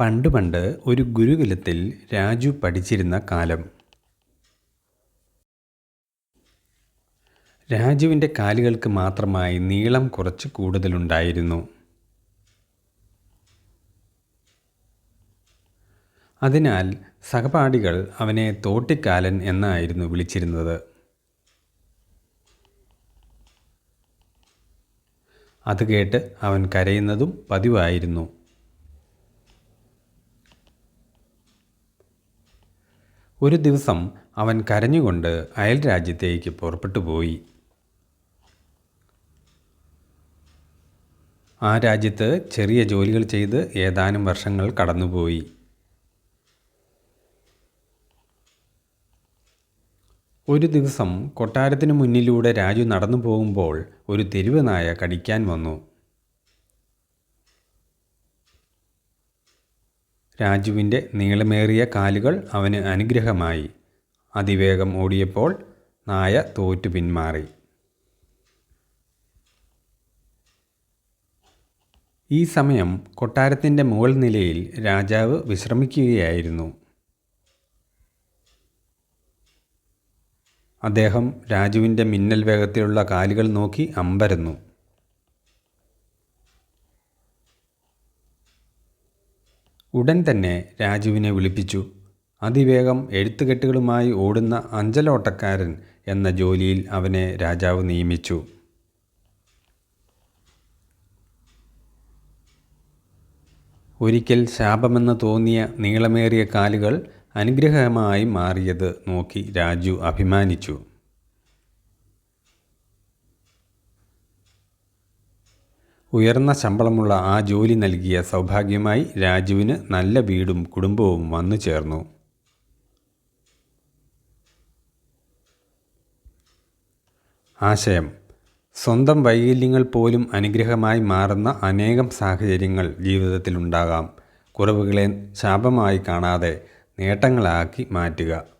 പണ്ട് പണ്ട് ഒരു ഗുരുകുലത്തിൽ രാജു പഠിച്ചിരുന്ന കാലം. രാജുവിന്റെ കാലുകൾക്ക് മാത്രമായി നീളം കുറച്ച് കൂടുതലുണ്ടായിരുന്നു. അതിനാൽ സഹപാഠികൾ അവനെ തോട്ടിക്കാലൻ എന്നായിരുന്നു വിളിച്ചിരുന്നത്. അത് കേട്ട് അവൻ കരയുന്നതും പതിവായിരുന്നു. ഒരു ദിവസം അവൻ കരഞ്ഞുകൊണ്ട് അയൽ രാജ്യത്തേക്ക് പുറപ്പെട്ടു പോയി. ആ രാജ്യത്ത് ചെറിയ ജോലികൾ ചെയ്ത് ഏതാനും വർഷങ്ങൾ കടന്നുപോയി. ഒരു ദിവസം കൊട്ടാരത്തിന് മുന്നിലൂടെ രാജു നടന്നു പോകുമ്പോൾ ഒരു തെരുവ് നായ കടിക്കാൻ വന്നു. രാജുവിന്റെ നീളമേറിയ കാലുകൾ അവന് അനുഗ്രഹമായി. അതിവേഗം ഓടിയപ്പോൾ നായ തോറ്റു പിന്മാറി. ഈ സമയം കൊട്ടാരത്തിന്റെ മുകൾ നിലയിൽ രാജാവ് വിശ്രമിക്കുകയായിരുന്നു. അദ്ദേഹം രാജുവിന്റെ മിന്നൽ വേഗത്തിലുള്ള കാലുകൾ നോക്കി അമ്പരന്നു. ഉടൻ തന്നെ രാജുവിനെ വിളിപ്പിച്ചു. അതിവേഗം എഴുത്തുകെട്ടുകളുമായി ഓടുന്ന അഞ്ചലോട്ടക്കാരൻ എന്ന ജോലിയിൽ അവനെ രാജാവ് നിയമിച്ചു. ഒരിക്കൽ ശാപമെന്ന് തോന്നിയ നീളമേറിയ കാലുകൾ അനുഗ്രഹമായി മാറിയത് നോക്കി രാജു അഭിമാനിച്ചു. ഉയർന്ന ശമ്പളമുള്ള ആ ജോലി നൽകിയ സൗഭാഗ്യമായി രാജുവിന് നല്ല വീടും കുടുംബവും വന്നു ചേർന്നു. ആശയം. സ്വന്തം വൈകല്യങ്ങൾ പോലും അനുഗ്രഹമായി മാറുന്ന അനേകം സാഹചര്യങ്ങൾ ജീവിതത്തിലുണ്ടാകാം. കുറവുകളെ ശാപമായി കാണാതെ നേട്ടങ്ങളാക്കി മാറ്റുക.